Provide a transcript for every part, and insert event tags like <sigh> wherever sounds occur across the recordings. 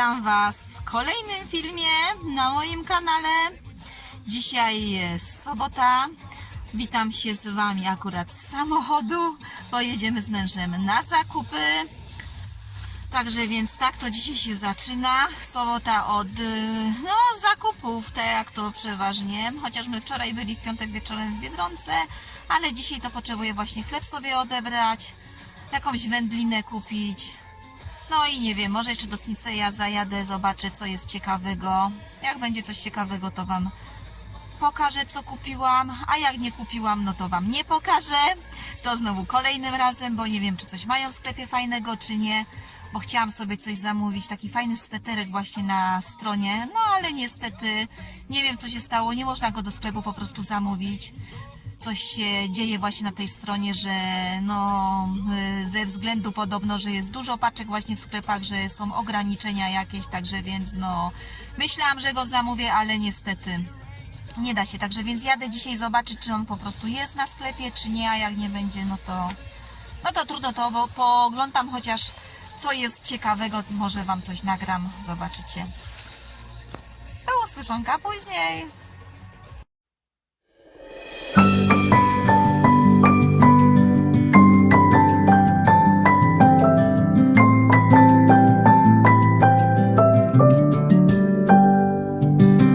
witam Was w kolejnym filmie na moim kanale. Dzisiaj jest sobota. Witam się z Wami akurat z samochodu. Pojedziemy z mężem na zakupy. Także więc tak to dzisiaj się zaczyna. Sobota od y, no, zakupów, tak jak to przeważnie. Chociaż my wczoraj byli w piątek wieczorem w Biedronce, ale dzisiaj to potrzebuję właśnie chleb sobie odebrać, jakąś wędlinę kupić. No i nie wiem, może jeszcze do Sinseya zajadę, zobaczę co jest ciekawego. Jak będzie coś ciekawego, to Wam pokażę co kupiłam, a jak nie kupiłam, no to Wam nie pokażę. To znowu kolejnym razem, bo nie wiem czy coś mają w sklepie fajnego, czy nie. Bo chciałam sobie coś zamówić, taki fajny sweterek właśnie na stronie, no ale niestety nie wiem co się stało, nie można go do sklepu po prostu zamówić coś się dzieje właśnie na tej stronie, że no y, ze względu podobno, że jest dużo paczek właśnie w sklepach, że są ograniczenia jakieś, także więc no myślałam, że go zamówię, ale niestety nie da się, także więc jadę dzisiaj zobaczyć, czy on po prostu jest na sklepie, czy nie, a jak nie będzie, no to no to trudno to, bo pooglądam chociaż co jest ciekawego, może Wam coś nagram, zobaczycie. Do usłyszonka później.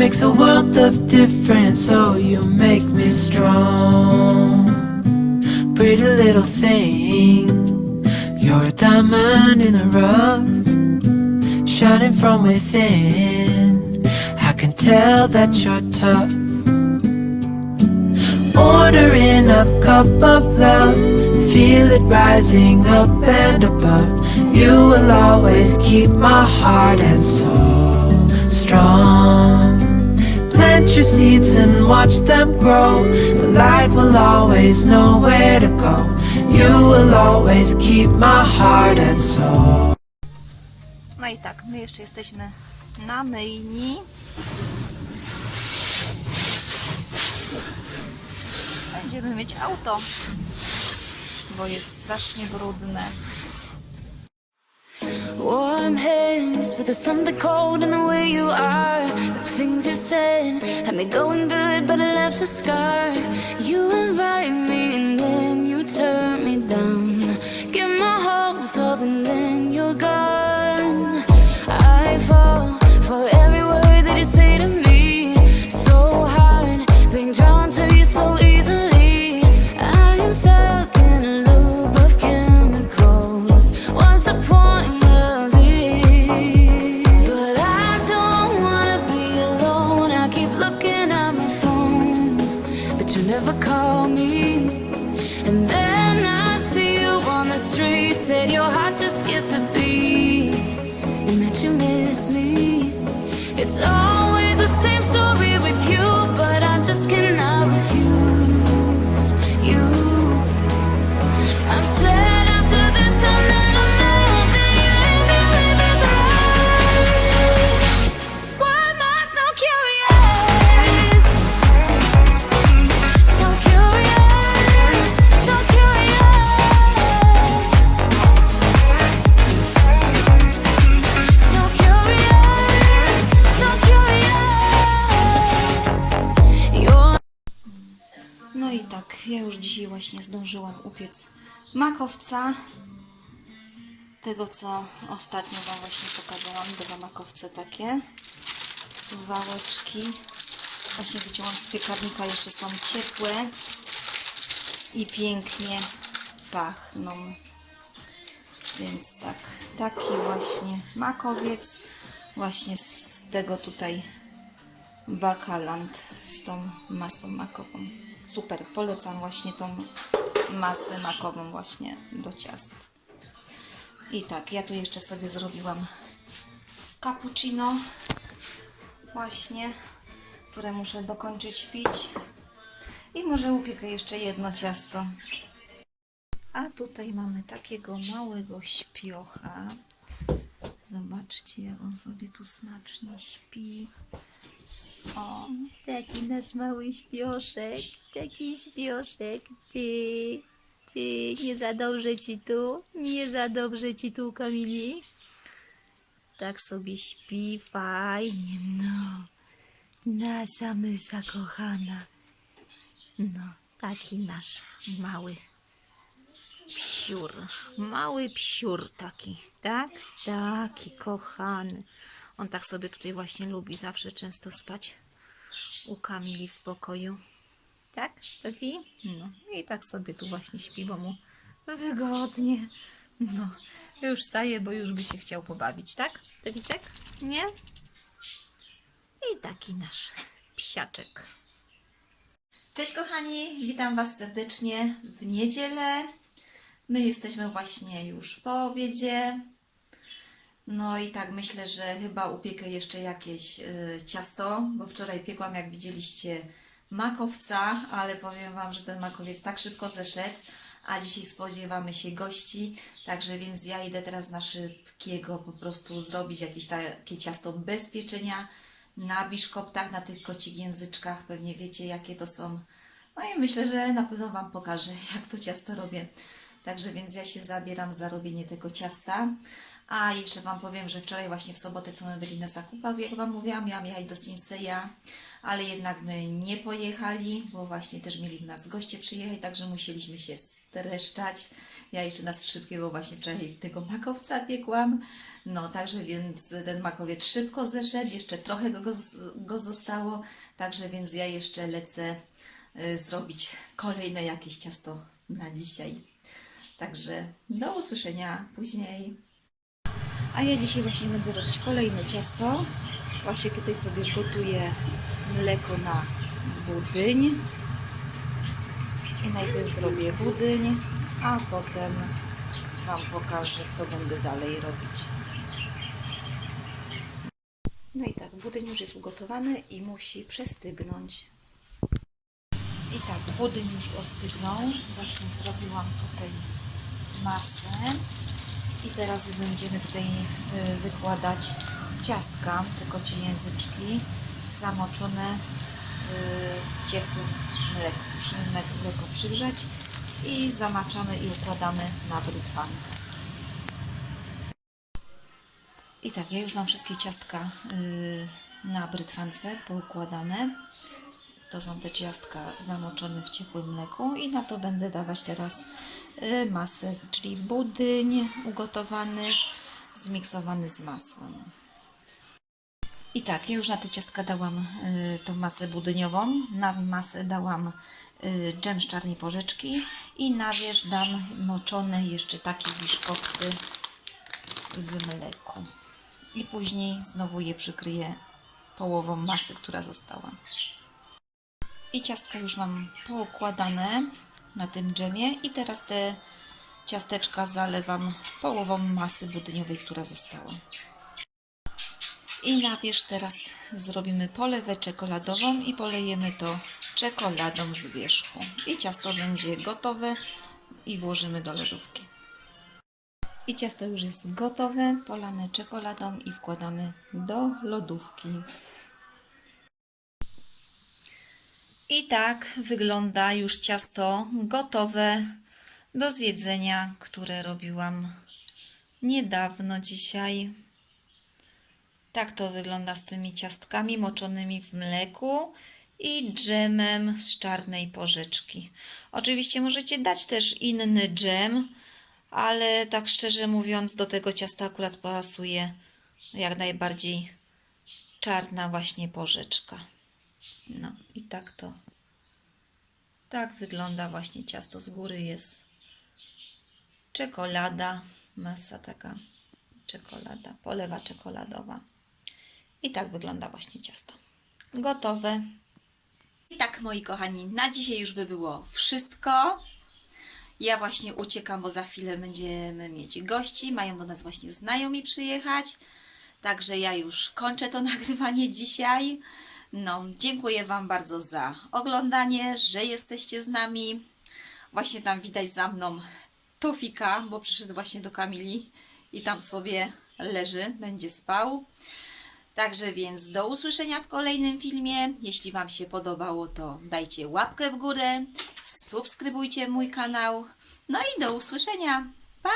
makes a world of difference. Oh, you make me strong. Pretty little thing, you're a diamond in the rough, shining from within. I can tell that you're tough. Ordering a cup of love, feel it rising up and above. You will always keep my heart and soul strong. Your seeds and watch them grow. The light will always know where to go. You will always keep my heart and soul. No i tak, my jeszcze jesteśmy na myjni. Będziemy mieć auto, bo jest strasznie brudne. Warm hands, but there's something cold in the way you are. The things you said had me going good, but it left a scar. You invite me and then you turn me down. Get my hopes up and then you're gone. I fall for every word that you say to me. Właśnie zdążyłam upiec makowca. Tego, co ostatnio Wam właśnie pokazałam. Dwa makowce takie. Wałeczki. Właśnie wyciąłam z piekarnika, jeszcze są ciepłe. I pięknie pachną. Więc tak, taki właśnie makowiec. Właśnie z tego tutaj bakaland z tą masą makową. Super, polecam właśnie tą masę makową właśnie do ciast. I tak, ja tu jeszcze sobie zrobiłam cappuccino właśnie, które muszę dokończyć pić. I może upiekę jeszcze jedno ciasto. A tutaj mamy takiego małego śpiocha. Zobaczcie, jak on sobie tu smacznie śpi. O, taki nasz mały śpioszek, taki śpioszek, ty, ty, nie za dobrze ci tu, nie za dobrze ci tu, Kamili. Tak sobie śpi, fajnie, no. Nasza mysza kochana. No, taki nasz mały psiur. Mały psiur taki, tak? Taki kochany. On tak sobie tutaj właśnie lubi zawsze często spać u Kamili w pokoju. Tak, Sofi? No i tak sobie tu właśnie śpi, bo mu wygodnie. No, już staje, bo już by się chciał pobawić, tak? Soficzek? Nie? I taki nasz psiaczek. Cześć kochani, witam Was serdecznie w niedzielę. My jesteśmy właśnie już po obiedzie. No i tak myślę, że chyba upiekę jeszcze jakieś y, ciasto, bo wczoraj piekłam, jak widzieliście, makowca, ale powiem Wam, że ten makowiec tak szybko zeszedł, a dzisiaj spodziewamy się gości, także więc ja idę teraz na szybkiego po prostu zrobić jakieś takie ciasto bez pieczenia na biszkoptach, na tych kocich języczkach, pewnie wiecie jakie to są. No i myślę, że na pewno Wam pokażę, <laughs> jak to ciasto robię. Także więc ja się zabieram za robienie tego ciasta. A jeszcze Wam powiem, że wczoraj właśnie w sobotę, co my byli na zakupach, jak Wam mówiłam, miałam jechać do Sinseya, ale jednak my nie pojechali, bo właśnie też mieli nas goście przyjechać, także musieliśmy się streszczać. Ja jeszcze na szybkiego właśnie wczoraj tego makowca piekłam. No, także więc ten makowiec szybko zeszedł, jeszcze trochę go, go zostało, także więc ja jeszcze lecę y, zrobić kolejne jakieś ciasto na dzisiaj. Także do usłyszenia później. A ja dzisiaj właśnie będę robić kolejne ciasto. Właśnie tutaj sobie gotuję mleko na budyń. I najpierw zrobię budyń, a potem Wam pokażę, co będę dalej robić. No i tak, budyń już jest ugotowany i musi przestygnąć. I tak, budyń już ostygnął. Właśnie zrobiłam tutaj masę. I teraz będziemy tutaj y, wykładać ciastka, te kocie języczki zamoczone y, w ciepłym mleku. Musimy mle- mleko przygrzać i zamaczamy i układamy na brytwankę. I tak, ja już mam wszystkie ciastka y, na brytwance poukładane. To są te ciastka zamoczone w ciepłym mleku i na to będę dawać teraz y, masę, czyli budyń ugotowany, zmiksowany z masłem. I tak, ja już na te ciastka dałam y, tą masę budyniową, na masę dałam y, dżem z czarnej porzeczki i na wierzch dam moczone jeszcze takie biszkopty w mleku. I później znowu je przykryję połową masy, która została. I ciastka już mam poukładane na tym dżemie i teraz te ciasteczka zalewam połową masy budyniowej, która została. I na wierzch teraz zrobimy polewę czekoladową i polejemy to czekoladą z wierzchu. I ciasto będzie gotowe i włożymy do lodówki. I ciasto już jest gotowe, polane czekoladą i wkładamy do lodówki. I tak wygląda już ciasto gotowe do zjedzenia, które robiłam niedawno dzisiaj. Tak to wygląda z tymi ciastkami moczonymi w mleku i dżemem z czarnej porzeczki. Oczywiście możecie dać też inny dżem, ale tak szczerze mówiąc, do tego ciasta akurat pasuje jak najbardziej czarna właśnie porzeczka. No i tak to. Tak wygląda właśnie ciasto. Z góry jest czekolada, masa taka czekolada, polewa czekoladowa. I tak wygląda właśnie ciasto. Gotowe. I tak, moi kochani, na dzisiaj już by było wszystko. Ja właśnie uciekam, bo za chwilę będziemy mieć gości. Mają do nas właśnie znajomi przyjechać. Także ja już kończę to <laughs> nagrywanie dzisiaj. No, dziękuję Wam bardzo za oglądanie, że jesteście z nami. Właśnie tam widać za mną Tofika, bo przyszedł właśnie do Kamili i tam sobie leży, będzie spał. Także więc do usłyszenia w kolejnym filmie. Jeśli Wam się podobało, to dajcie łapkę w górę, subskrybujcie mój kanał. No i do usłyszenia. Pa!